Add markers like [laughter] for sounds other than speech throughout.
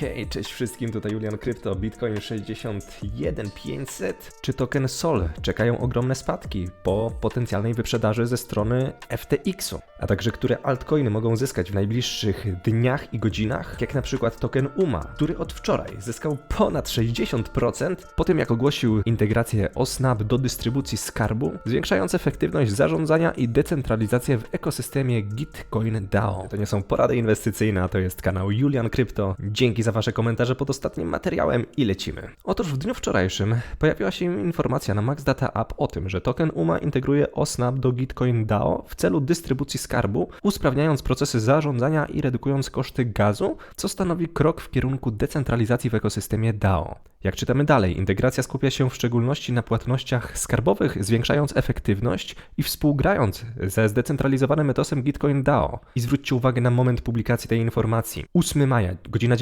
Okej, cześć wszystkim, tutaj Julian Krypto, Bitcoin 61500. Czy token SOL czekają ogromne spadki po potencjalnej wyprzedaży ze strony FTX-u? A także które altcoiny mogą zyskać w najbliższych dniach i godzinach? Jak na przykład token UMA, który od wczoraj zyskał ponad 60% po tym jak ogłosił integrację OSNAP do dystrybucji skarbu, zwiększając efektywność zarządzania i decentralizację w ekosystemie Gitcoin DAO. To nie są porady inwestycyjne, a to jest kanał Julian Krypto. Dzięki za Wasze komentarze pod ostatnim materiałem i lecimy. Otóż w dniu wczorajszym pojawiła się informacja na Max Data App o tym, że token UMA integruje OSNAP do Gitcoin DAO w celu dystrybucji skarbu, usprawniając procesy zarządzania i redukując koszty gazu, co stanowi krok w kierunku decentralizacji w ekosystemie DAO. Jak czytamy dalej, integracja skupia się w szczególności na płatnościach skarbowych, zwiększając efektywność i współgrając ze zdecentralizowanym etosem Gitcoin DAO. I zwróćcie uwagę na moment publikacji tej informacji. 8 maja, godzina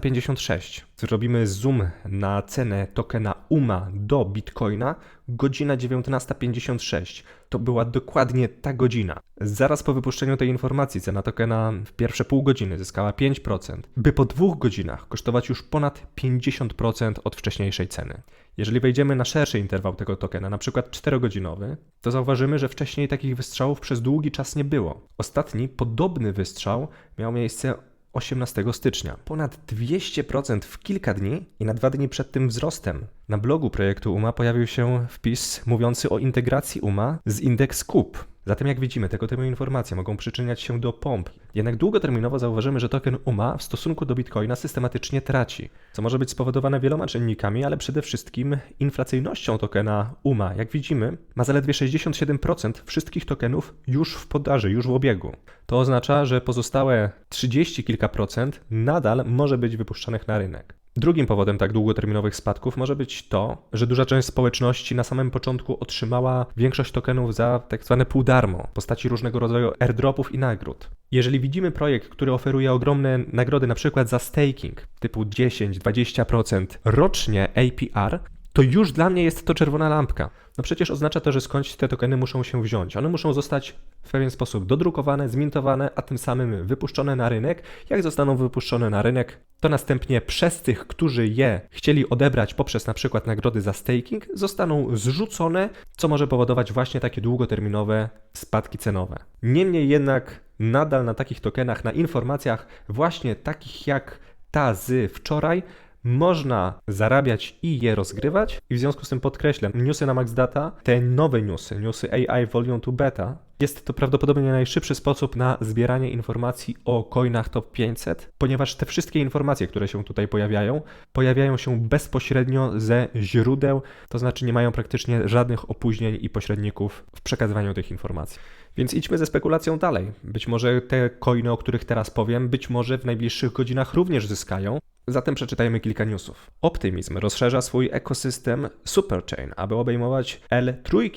19.56. Zrobimy zoom na cenę tokena UMA do Bitcoina, godzina 19.56. To była dokładnie ta godzina. Zaraz po wypuszczeniu tej informacji cena tokena w pierwsze pół godziny zyskała 5%, by po dwóch godzinach kosztować już ponad 50% od wcześniejszej ceny. Jeżeli wejdziemy na szerszy interwał tego tokena, na przykład 4-godzinowy, to zauważymy, że wcześniej takich wystrzałów przez długi czas nie było. Ostatni podobny wystrzał miał miejsce 18 stycznia. Ponad 200% w kilka dni i na dwa dni przed tym wzrostem. Na blogu projektu UMA pojawił się wpis mówiący o integracji UMA z Index Kup. Zatem jak widzimy, tego typu informacje mogą przyczyniać się do pomp. Jednak długoterminowo zauważymy, że token UMA w stosunku do Bitcoina systematycznie traci, co może być spowodowane wieloma czynnikami, ale przede wszystkim inflacyjnością tokena UMA. Jak widzimy, ma zaledwie 67% wszystkich tokenów już w podaży, już w obiegu. To oznacza, że pozostałe 30 kilka procent nadal może być wypuszczanych na rynek. Drugim powodem tak długoterminowych spadków może być to, że duża część społeczności na samym początku otrzymała większość tokenów za tak zwane pół darmo, w postaci różnego rodzaju airdropów i nagród. Jeżeli widzimy projekt, który oferuje ogromne nagrody na przykład za staking typu 10-20% rocznie APR, to już dla mnie jest to czerwona lampka. No przecież oznacza to, że skądś te tokeny muszą się wziąć. One muszą zostać w pewien sposób dodrukowane, zmintowane, a tym samym wypuszczone na rynek. Jak zostaną wypuszczone na rynek, to następnie przez tych, którzy je chcieli odebrać poprzez na przykład nagrody za staking, zostaną zrzucone, co może powodować właśnie takie długoterminowe spadki cenowe. Niemniej jednak nadal na takich tokenach, na informacjach właśnie takich jak ta z wczoraj, można zarabiać i je rozgrywać. I w związku z tym podkreślam, newsy na Max Data, te nowe newsy, newsy AI Volume 2 Beta, jest to prawdopodobnie najszybszy sposób na zbieranie informacji o coinach top 500, ponieważ te wszystkie informacje, które się tutaj pojawiają, pojawiają się bezpośrednio ze źródeł, to znaczy nie mają praktycznie żadnych opóźnień i pośredników w przekazywaniu tych informacji. Więc idźmy ze spekulacją dalej. Być może te coiny, o których teraz powiem, być może w najbliższych godzinach również zyskają. Zatem przeczytajmy kilka newsów. Optimism rozszerza swój ekosystem Superchain, aby obejmować L3,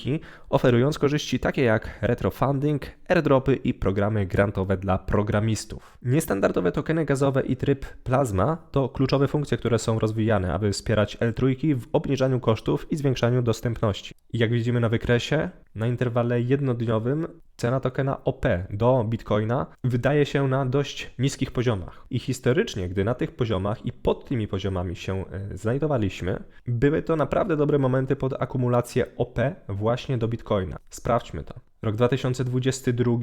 oferując korzyści takie jak retrofunding, airdropy i programy grantowe dla programistów. Niestandardowe tokeny gazowe i tryb Plasma to kluczowe funkcje, które są rozwijane, aby wspierać L3 w obniżaniu kosztów i zwiększaniu dostępności. Jak widzimy na wykresie, na interwale jednodniowym cena tokena OP do Bitcoina wydaje się na dość niskich poziomach. I historycznie, gdy na tych poziomach i pod tymi poziomami się e, znajdowaliśmy, były to naprawdę dobre momenty pod akumulację OP właśnie do Bitcoina. Sprawdźmy to. Rok 2022,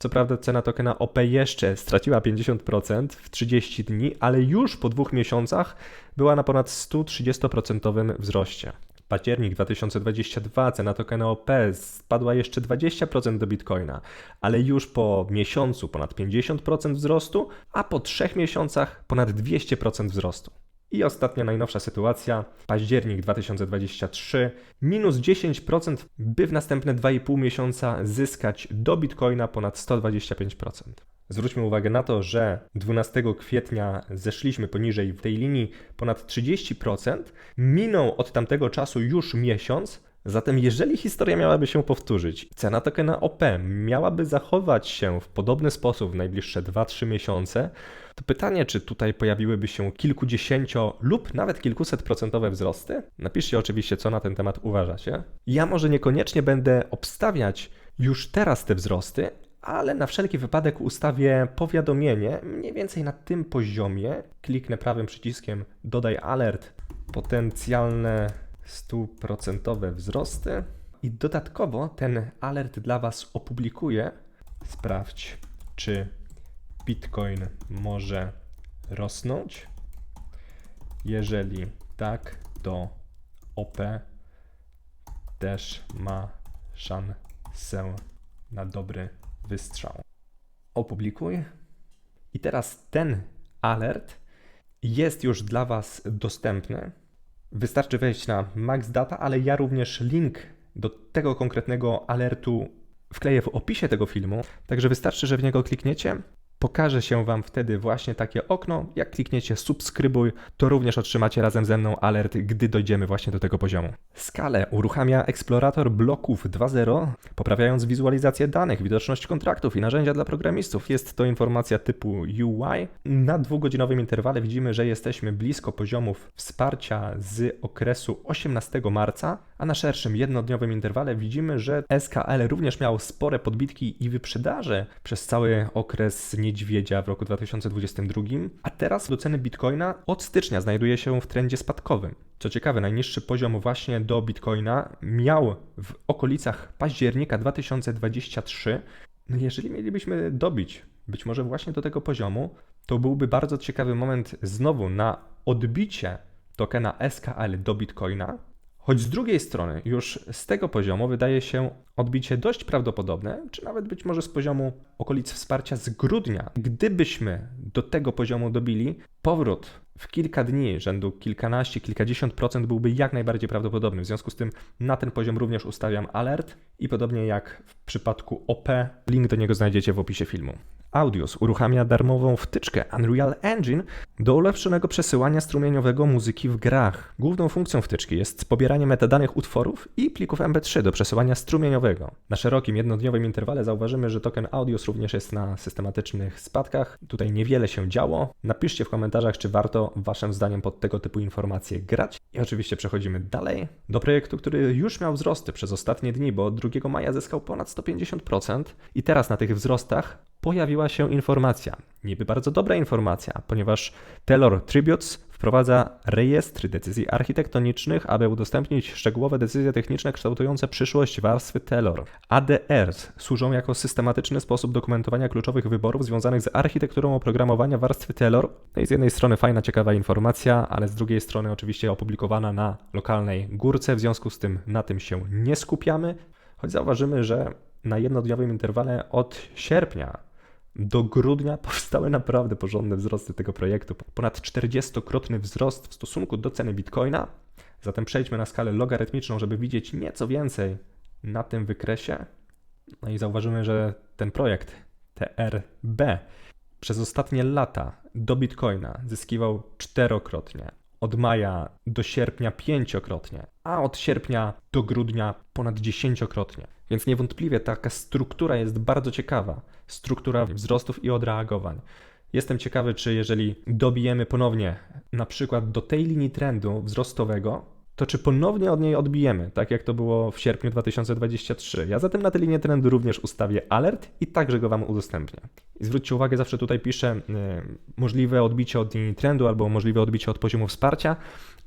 co prawda cena tokena OP jeszcze straciła 50% w 30 dni, ale już po dwóch miesiącach była na ponad 130% wzroście. Październik 2022 cena tokena OP spadła jeszcze 20% do Bitcoina, ale już po miesiącu ponad 50% wzrostu, a po trzech miesiącach ponad 200% wzrostu. I ostatnia najnowsza sytuacja, październik 2023, minus 10%, by w następne 2,5 miesiąca zyskać do Bitcoina ponad 125%. Zwróćmy uwagę na to, że 12 kwietnia zeszliśmy poniżej w tej linii ponad 30%, minął od tamtego czasu już miesiąc, Zatem jeżeli historia miałaby się powtórzyć, cena tokena OP miałaby zachować się w podobny sposób w najbliższe 2-3 miesiące, to pytanie, czy tutaj pojawiłyby się kilkudziesięcio lub nawet kilkuset procentowe wzrosty? Napiszcie oczywiście, co na ten temat uważacie. Ja może niekoniecznie będę obstawiać już teraz te wzrosty, ale na wszelki wypadek ustawię powiadomienie mniej więcej na tym poziomie. Kliknę prawym przyciskiem dodaj alert, potencjalne stuprocentowe wzrosty i dodatkowo ten alert dla Was opublikuję. Sprawdź, czy Bitcoin może rosnąć. Jeżeli tak, to OP też ma szansę na dobry wystrzał. Opublikuj. I teraz ten alert jest już dla Was dostępny. Wystarczy wejść na Max Data, ale ja również link do tego konkretnego alertu wkleję w opisie tego filmu, także wystarczy, że w niego klikniecie Pokaże się Wam wtedy właśnie takie okno. Jak klikniecie subskrybuj, to również otrzymacie razem ze mną alert, gdy dojdziemy właśnie do tego poziomu. Skale uruchamia eksplorator bloków 2.0, poprawiając wizualizację danych, widoczność kontraktów i narzędzia dla programistów. Jest to informacja typu UI. Na dwugodzinowym interwale widzimy, że jesteśmy blisko poziomów wsparcia z okresu 18 marca, a na szerszym jednodniowym interwale widzimy, że SKL również miał spore podbitki i wyprzedaże przez cały okres niedźwiedzia w roku 2022, a teraz do ceny bitcoina od stycznia znajduje się w trendzie spadkowym. Co ciekawe, najniższy poziom właśnie do bitcoina miał w okolicach października 2023. No jeżeli mielibyśmy dobić być może właśnie do tego poziomu, to byłby bardzo ciekawy moment znowu na odbicie tokena SKL do bitcoina, Choć z drugiej strony, już z tego poziomu wydaje się odbicie dość prawdopodobne, czy nawet być może z poziomu okolic wsparcia z grudnia. Gdybyśmy do tego poziomu dobili, powrót w kilka dni, rzędu kilkanaście, kilkadziesiąt procent byłby jak najbardziej prawdopodobny. W związku z tym na ten poziom również ustawiam alert i podobnie jak w przypadku OP, link do niego znajdziecie w opisie filmu. Audios uruchamia darmową wtyczkę Unreal Engine do ulepszonego przesyłania strumieniowego muzyki w grach. Główną funkcją wtyczki jest pobieranie metadanych utworów i plików MP3 do przesyłania strumieniowego. Na szerokim, jednodniowym interwale zauważymy, że token Audios również jest na systematycznych spadkach. Tutaj niewiele się działo. Napiszcie w komentarzach, czy warto Waszym zdaniem pod tego typu informacje grać. I oczywiście przechodzimy dalej do projektu, który już miał wzrosty przez ostatnie dni, bo 2 maja zyskał ponad 150% i teraz na tych wzrostach pojawiła się informacja, niby bardzo dobra informacja, ponieważ Taylor Tributes wprowadza rejestry decyzji architektonicznych, aby udostępnić szczegółowe decyzje techniczne kształtujące przyszłość warstwy Taylor. ADRs służą jako systematyczny sposób dokumentowania kluczowych wyborów związanych z architekturą oprogramowania warstwy Taylor. No i z jednej strony fajna, ciekawa informacja, ale z drugiej strony oczywiście opublikowana na lokalnej górce, w związku z tym na tym się nie skupiamy, choć zauważymy, że na jednodniowym interwale od sierpnia do grudnia [laughs] powstały naprawdę porządne wzrosty tego projektu. Ponad 40-krotny wzrost w stosunku do ceny bitcoina. Zatem przejdźmy na skalę logarytmiczną, żeby widzieć nieco więcej na tym wykresie. No i zauważymy, że ten projekt TRB przez ostatnie lata do bitcoina zyskiwał czterokrotnie. Od maja do sierpnia pięciokrotnie, a od sierpnia do grudnia ponad dziesięciokrotnie. Więc niewątpliwie taka struktura jest bardzo ciekawa. Struktura wzrostów i odreagowań. Jestem ciekawy, czy jeżeli dobijemy ponownie na przykład do tej linii trendu wzrostowego, to czy ponownie od niej odbijemy, tak jak to było w sierpniu 2023. Ja zatem na tę linię trendu również ustawię alert i także go Wam udostępnię. I zwróćcie uwagę, zawsze tutaj piszę y, możliwe odbicie od linii trendu albo możliwe odbicie od poziomu wsparcia,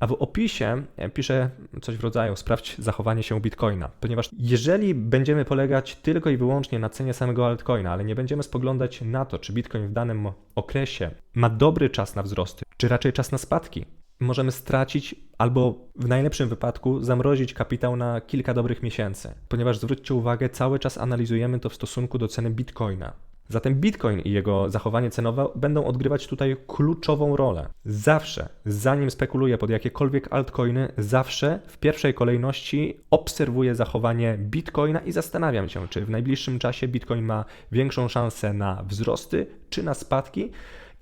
a w opisie e, piszę coś w rodzaju sprawdź zachowanie się Bitcoina, ponieważ jeżeli będziemy polegać tylko i wyłącznie na cenie samego altcoina, ale nie będziemy spoglądać na to, czy Bitcoin w danym okresie ma dobry czas na wzrosty, czy raczej czas na spadki, możemy stracić albo w najlepszym wypadku zamrozić kapitał na kilka dobrych miesięcy, ponieważ zwróćcie uwagę, cały czas analizujemy to w stosunku do ceny bitcoina. Zatem Bitcoin i jego zachowanie cenowe będą odgrywać tutaj kluczową rolę. Zawsze, zanim spekuluję pod jakiekolwiek altcoiny, zawsze w pierwszej kolejności obserwuję zachowanie Bitcoina i zastanawiam się, czy w najbliższym czasie Bitcoin ma większą szansę na wzrosty czy na spadki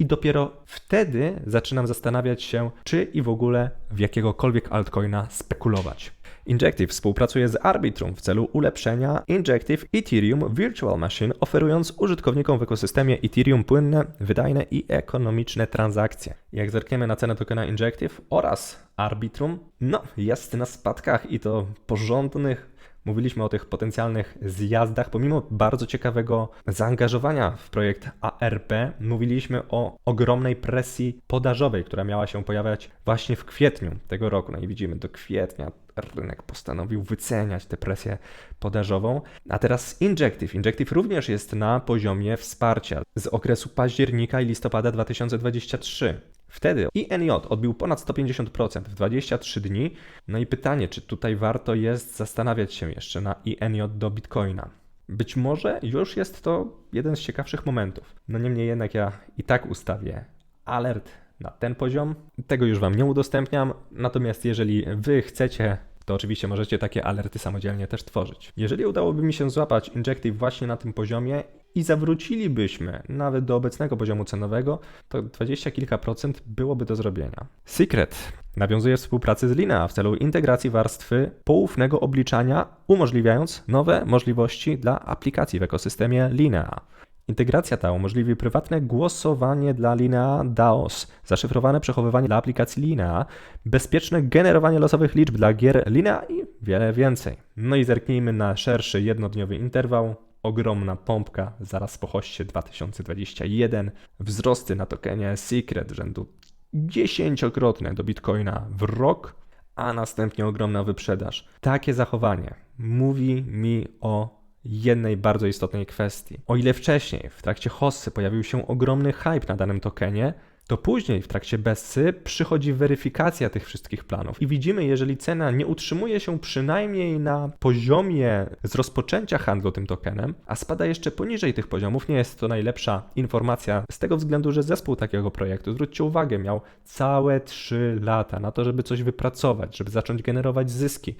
i dopiero wtedy zaczynam zastanawiać się, czy i w ogóle w jakiegokolwiek altcoina spekulować. Injective współpracuje z Arbitrum w celu ulepszenia Injective Ethereum Virtual Machine, oferując użytkownikom w ekosystemie Ethereum płynne, wydajne i ekonomiczne transakcje. Jak zerkniemy na cenę tokena Injective oraz Arbitrum, no jest na spadkach i to porządnych mówiliśmy o tych potencjalnych zjazdach, pomimo bardzo ciekawego zaangażowania w projekt ARP, mówiliśmy o ogromnej presji podażowej, która miała się pojawiać właśnie w kwietniu tego roku. No i widzimy, do kwietnia rynek postanowił wyceniać tę presję podażową. A teraz Injective. Injective również jest na poziomie wsparcia z okresu października i listopada 2023. Wtedy INJ odbił ponad 150% w 23 dni. No i pytanie, czy tutaj warto jest zastanawiać się jeszcze na INJ do Bitcoina. Być może już jest to jeden z ciekawszych momentów. No niemniej jednak ja i tak ustawię alert na ten poziom. Tego już Wam nie udostępniam, natomiast jeżeli Wy chcecie to oczywiście możecie takie alerty samodzielnie też tworzyć. Jeżeli udałoby mi się złapać Injective właśnie na tym poziomie i zawrócilibyśmy nawet do obecnego poziomu cenowego, to 20 kilka procent byłoby do zrobienia. Secret nawiązuje współpracę z Linea w celu integracji warstwy poufnego obliczania, umożliwiając nowe możliwości dla aplikacji w ekosystemie Linea. Integracja ta umożliwi prywatne głosowanie dla Linea DAOS, zaszyfrowane przechowywanie dla aplikacji Linea, bezpieczne generowanie losowych liczb dla gier Linea i wiele więcej. No i zerknijmy na szerszy jednodniowy interwał. Ogromna pompka zaraz po hoście 2021, wzrosty na tokenie Secret rzędu dziesięciokrotne do Bitcoina w rok, a następnie ogromna wyprzedaż. Takie zachowanie mówi mi o jednej bardzo istotnej kwestii. O ile wcześniej w trakcie hossy pojawił się ogromny hype na danym tokenie, to później w trakcie Bessy przychodzi weryfikacja tych wszystkich planów i widzimy, jeżeli cena nie utrzymuje się przynajmniej na poziomie z rozpoczęcia handlu tym tokenem, a spada jeszcze poniżej tych poziomów, nie jest to najlepsza informacja z tego względu, że zespół takiego projektu, zwróćcie uwagę, miał całe 3 lata na to, żeby coś wypracować, żeby zacząć generować zyski.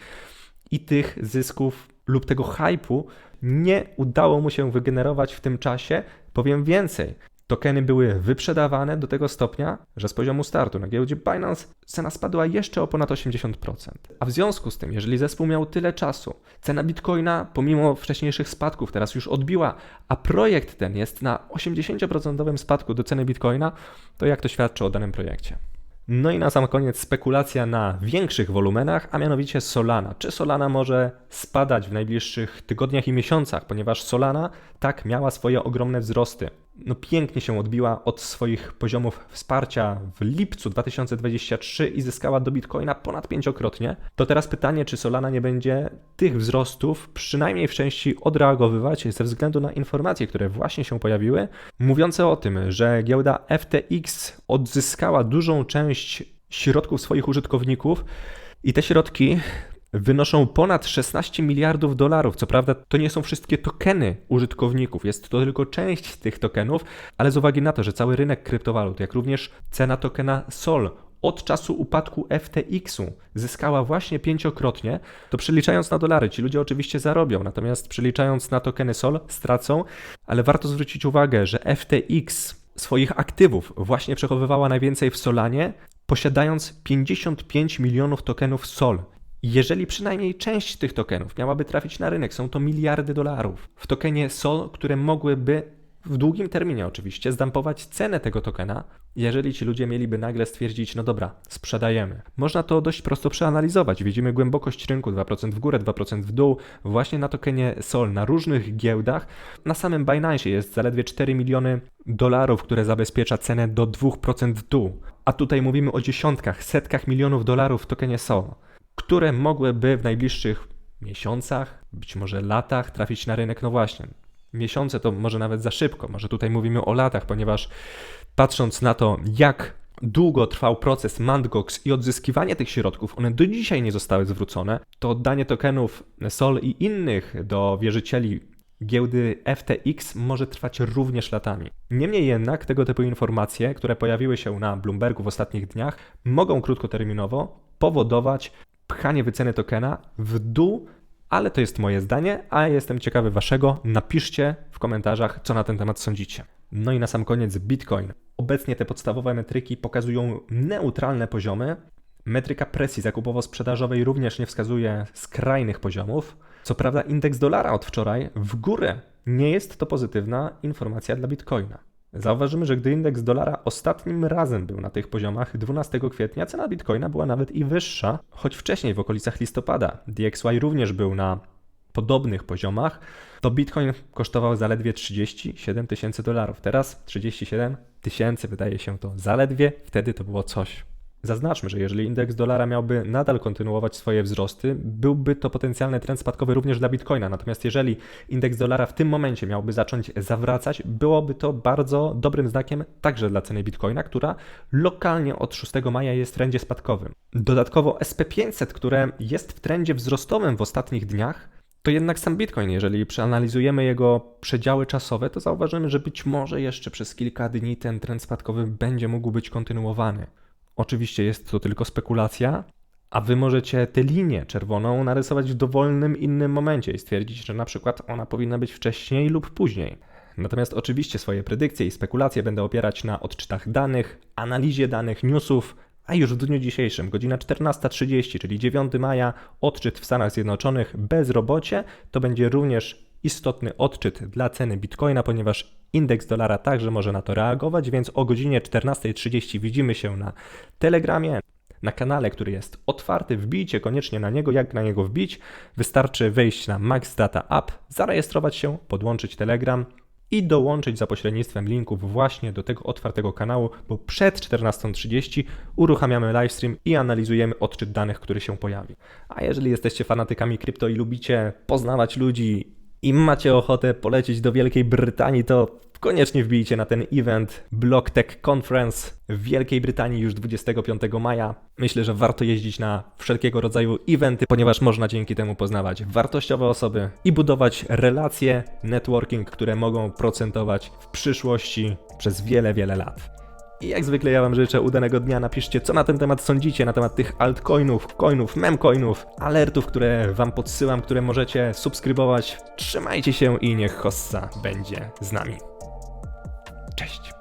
I tych zysków lub tego hypu nie udało mu się wygenerować w tym czasie. Powiem więcej, tokeny były wyprzedawane do tego stopnia, że z poziomu startu na giełdzie Binance cena spadła jeszcze o ponad 80%. A w związku z tym, jeżeli zespół miał tyle czasu, cena bitcoina pomimo wcześniejszych spadków teraz już odbiła, a projekt ten jest na 80% spadku do ceny bitcoina, to jak to świadczy o danym projekcie? No i na sam koniec spekulacja na większych wolumenach, a mianowicie Solana. Czy Solana może spadać w najbliższych tygodniach i miesiącach, ponieważ Solana tak miała swoje ogromne wzrosty no pięknie się odbiła od swoich poziomów wsparcia w lipcu 2023 i zyskała do Bitcoina ponad pięciokrotnie, to teraz pytanie, czy Solana nie będzie tych wzrostów przynajmniej w części odreagowywać ze względu na informacje, które właśnie się pojawiły, mówiące o tym, że giełda FTX odzyskała dużą część środków swoich użytkowników i te środki wynoszą ponad 16 miliardów dolarów. Co prawda, to nie są wszystkie tokeny użytkowników, jest to tylko część tych tokenów, ale z uwagi na to, że cały rynek kryptowalut, jak również cena tokena SOL od czasu upadku FTX-u zyskała właśnie pięciokrotnie, to przeliczając na dolary, ci ludzie oczywiście zarobią, natomiast przeliczając na tokeny SOL stracą, ale warto zwrócić uwagę, że FTX swoich aktywów właśnie przechowywała najwięcej w Solanie, posiadając 55 milionów tokenów SOL. Jeżeli przynajmniej część tych tokenów miałaby trafić na rynek, są to miliardy dolarów. W tokenie SOL, które mogłyby w długim terminie oczywiście zdampować cenę tego tokena, jeżeli ci ludzie mieliby nagle stwierdzić, no dobra, sprzedajemy. Można to dość prosto przeanalizować. Widzimy głębokość rynku 2% w górę, 2% w dół. Właśnie na tokenie SOL, na różnych giełdach. Na samym Binance jest zaledwie 4 miliony dolarów, które zabezpiecza cenę do 2% w dół. A tutaj mówimy o dziesiątkach, setkach milionów dolarów w tokenie SOL które mogłyby w najbliższych miesiącach, być może latach trafić na rynek. No właśnie, miesiące to może nawet za szybko, może tutaj mówimy o latach, ponieważ patrząc na to, jak długo trwał proces Mandgox i odzyskiwanie tych środków, one do dzisiaj nie zostały zwrócone, to oddanie tokenów SOL i innych do wierzycieli giełdy FTX może trwać również latami. Niemniej jednak tego typu informacje, które pojawiły się na Bloombergu w ostatnich dniach, mogą krótkoterminowo powodować pchanie wyceny tokena w dół, ale to jest moje zdanie, a jestem ciekawy waszego. Napiszcie w komentarzach, co na ten temat sądzicie. No i na sam koniec Bitcoin. Obecnie te podstawowe metryki pokazują neutralne poziomy. Metryka presji zakupowo-sprzedażowej również nie wskazuje skrajnych poziomów. Co prawda indeks dolara od wczoraj w górę. Nie jest to pozytywna informacja dla Bitcoina. Zauważymy, że gdy indeks dolara ostatnim razem był na tych poziomach 12 kwietnia, cena bitcoina była nawet i wyższa, choć wcześniej w okolicach listopada. DXY również był na podobnych poziomach, to Bitcoin kosztował zaledwie 37 tysięcy dolarów. Teraz 37 tysięcy wydaje się to zaledwie, wtedy to było coś. Zaznaczmy, że jeżeli indeks dolara miałby nadal kontynuować swoje wzrosty, byłby to potencjalny trend spadkowy również dla Bitcoina. Natomiast jeżeli indeks dolara w tym momencie miałby zacząć zawracać, byłoby to bardzo dobrym znakiem także dla ceny Bitcoina, która lokalnie od 6 maja jest w trendzie spadkowym. Dodatkowo SP500, które jest w trendzie wzrostowym w ostatnich dniach, to jednak sam Bitcoin, jeżeli przeanalizujemy jego przedziały czasowe, to zauważymy, że być może jeszcze przez kilka dni ten trend spadkowy będzie mógł być kontynuowany. Oczywiście jest to tylko spekulacja, a wy możecie tę linię czerwoną narysować w dowolnym innym momencie i stwierdzić, że na przykład ona powinna być wcześniej lub później. Natomiast oczywiście swoje predykcje i spekulacje będę opierać na odczytach danych, analizie danych, newsów, a już w dniu dzisiejszym, godzina 14.30, czyli 9 maja, odczyt w Stanach Zjednoczonych bezrobocie, to będzie również istotny odczyt dla ceny Bitcoina, ponieważ indeks dolara także może na to reagować, więc o godzinie 14.30 widzimy się na Telegramie, na kanale, który jest otwarty. Wbijcie koniecznie na niego. Jak na niego wbić? Wystarczy wejść na Max Data App, zarejestrować się, podłączyć Telegram i dołączyć za pośrednictwem linków właśnie do tego otwartego kanału, bo przed 14.30 uruchamiamy livestream i analizujemy odczyt danych, który się pojawi. A jeżeli jesteście fanatykami krypto i lubicie poznawać ludzi i macie ochotę polecieć do Wielkiej Brytanii, to koniecznie wbijcie na ten event BlockTech Conference w Wielkiej Brytanii już 25 maja. Myślę, że warto jeździć na wszelkiego rodzaju eventy, ponieważ można dzięki temu poznawać wartościowe osoby i budować relacje, networking, które mogą procentować w przyszłości przez wiele, wiele lat. I jak zwykle ja Wam życzę udanego dnia. Napiszcie, co na ten temat sądzicie, na temat tych altcoinów, coinów, memcoinów, alertów, które Wam podsyłam, które możecie subskrybować. Trzymajcie się i niech Hossa będzie z nami. Cześć!